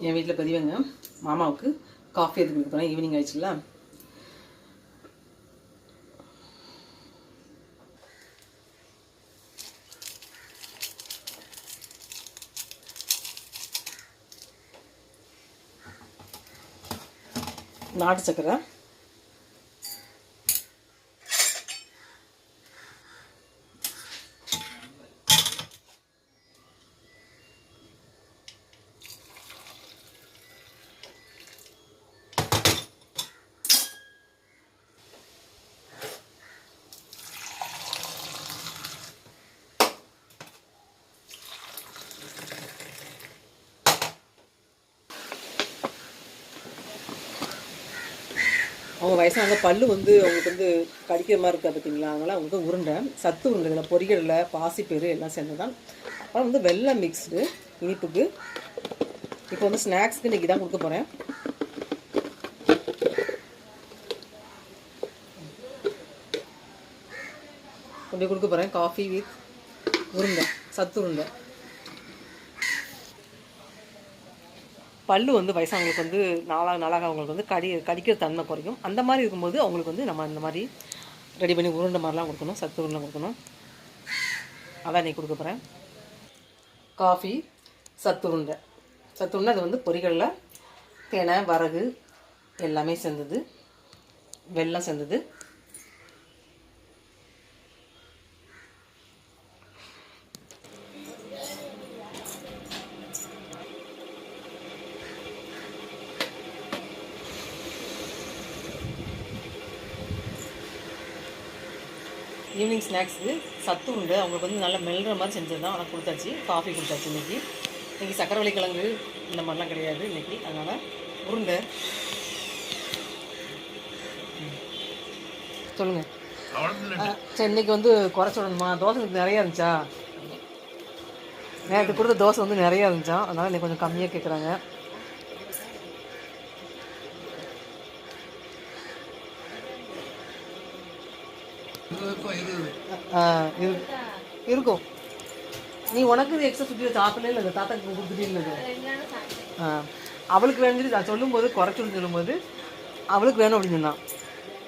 என் வீட்டில் பெரியவங்க மாமாவுக்கு காஃபி எடுத்து கொடுக்க போகிறேன் ஈவினிங் ஆயிடுச்சுல நாட்டு சக்கரை. அவங்க வயசானவங்க பல்லு வந்து அவங்களுக்கு வந்து கடிக்கிற மாதிரி இருக்கா பார்த்தீங்களா அதனால் அவங்களுக்கு உருண்டை சத்து உருண்டைகளை பொரிகடலை பாசிப்பயிறு எல்லாம் சேர்ந்து தான் அப்புறம் வந்து வெள்ளை மிக்ஸ்டு இனிப்புக்கு. இப்போ வந்து ஸ்நாக்ஸ்க்கு இன்றைக்கி தான் கொடுக்க போகிறேன் அப்படி கொடுக்க போகிறேன் காஃபி வித் உருண்டை சத்து உருண்டை. பல்லு வந்து வயசானவங்களுக்கு வந்து நாளாக நாளாக அவங்களுக்கு வந்து கடி கடிக்கிற தன்மை குறையும். அந்த மாதிரி இருக்கும்போது அவங்களுக்கு வந்து நம்ம இந்த மாதிரி ரெடி பண்ணி உருண்டை மாதிரிலாம் கொடுக்கணும் சத்து உருண்டை கொடுக்கணும். அதான் இன்னைக்கு கொடுக்க போகிறேன் காஃபி சத்து உருண்டை. சத்து உருண்டை அது வந்து பொறிகளில் தேனை வரகு எல்லாமே சேர்ந்தது. வெல்லம் சேர்ந்தது. ஈவினிங் ஸ்நாக்ஸு சத்து உண்டு. அவங்களுக்கு வந்து நல்லா மெல்ற மாதிரி செஞ்சது தான் ஆனால் கொடுத்தாச்சு. காஃபி கொடுத்தாச்சு இன்றைக்கி இன்றைக்கி சக்கரவள்ளி கிழங்கு இந்த மாதிரிலாம் கிடையாது இன்றைக்கி அதனால் உருண்டை. சொல்லுங்கள் சரி இன்றைக்கி வந்து குறைச்சி விடணுமா தோசை நிறையா இருந்துச்சா? நேற்று கொடுத்த தோசை வந்து நிறையா இருந்துச்சா? அதனால் இன்னைக்கு கொஞ்சம் கம்மியாக கேட்குறாங்க இருக்கும் நீ உனக்கு எக்ஸ்ட்ரா சுற்றி சாப்பிடல இல்லை தாத்தாக்கு கொடுத்துட்டே இல்லை அவளுக்கு வேணும்னு சொல்லி சொல்லும்போது குறைச்சுன்னு சொல்லும்போது அவளுக்கு வேணும் அப்படின்னு சொன்னான்.